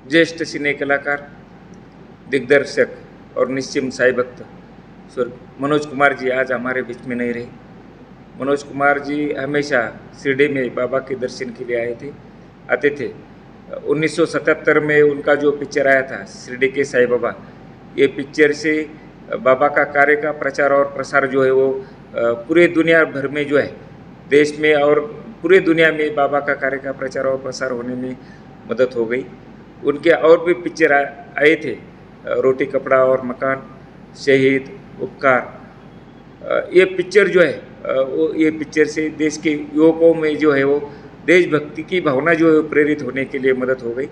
ज्येष्ठ सिने कलाकार, दिग्दर्शक और निश्चिम साई भक्त स्वर्ग मनोज कुमार जी आज हमारे बीच में नहीं रहे। मनोज कुमार जी हमेशा शिरडी में बाबा के दर्शन के लिए आए थे, आते थे। 1977 में उनका जो पिक्चर आया था, शिरडी के साई बाबा, ये पिक्चर से बाबा का कार्य का प्रचार और प्रसार जो है वो पूरे दुनिया भर में जो है, देश में और पूरे दुनिया में बाबा का कार्य का प्रचार और प्रसार होने में मदद हो गई। उनके और भी पिक्चर आए थे। रोटी, कपड़ा और मकान, शहीद, उपकार। ये पिक्चर जो है वो ये पिक्चर से देश के युवकों में जो है वो देशभक्ति की भावना जो है वो प्रेरित होने के लिए मदद हो गई।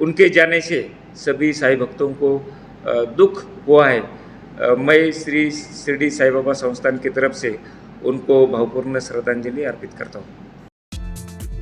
उनके जाने से सभी साई भक्तों को दुख हुआ है। मैं श्री, शिरडी साई बाबा संस्थान की तरफ़ से उनको भावपूर्ण श्रद्धांजलि अर्पित करता हूँ।